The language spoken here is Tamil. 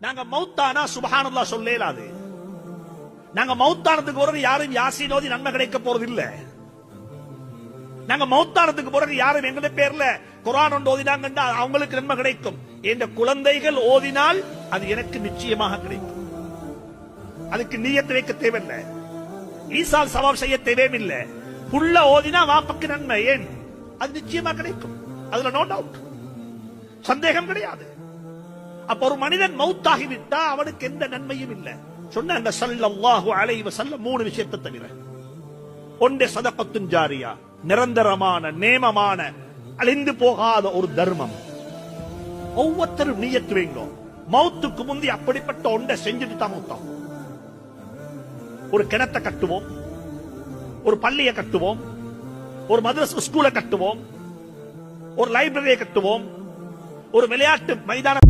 நாங்க மௌத்தானா? சுபஹானல்லா சொல்லேலாது. நாங்க மௌத்தானதுக்கு பிறகு யாரும் யாசின் ஓதி நன்மை கிடைக்க போறது இல்ல நாங்க மௌத்தானதுக்கு பிறகு யாரும் எங்களுடைய பேர்ல குரான் ஒன்று ஓதினாங்கன்னா அவங்களுக்கு நன்மை கிடைக்கும். என்ற குழந்தைகள் ஓதினால் அது எனக்கு நிச்சயமாக கிடைக்கும். அதுக்கு நீயத்து வைக்க தேவையில்லை. ஈசால் சவாப் செய்ய தேவையில்லை. புள்ள ஓதினா வாப்பக்கு நன்மை. ஏன்? அது நிச்சயமா கிடைக்கும். அதுல நோ டவுட் சந்தேகம் கிடையாது. அப்ப ஒரு மனிதன் மௌத்தாகி விட்டா அவனுக்கு எந்த நன்மையும் இல்லை. சொன்னாங்க ஸல்லல்லாஹு அலைஹி வஸல்லம் மூணு விஷயத்தை தவிர. ஒன்று சதகத்துன் ஜாரியா நிரந்தரமான நேமமான அழிந்து போகாத ஒரு தர்மம். ஒவ்வொருத்தரும் நீயத்து வைங்க மௌத்துக்கு முந்தி அப்படிப்பட்ட ஒன்றை செஞ்சுட்டு தான் மௌத்தம். ஒரு கிணத்தை கட்டுவோம் ஒரு பள்ளியை கட்டுவோம் ஒரு மதரச ஸ்கூலை கட்டுவோம் ஒரு லைப்ரரியை கட்டுவோம் ஒரு விளையாட்டு மைதானம்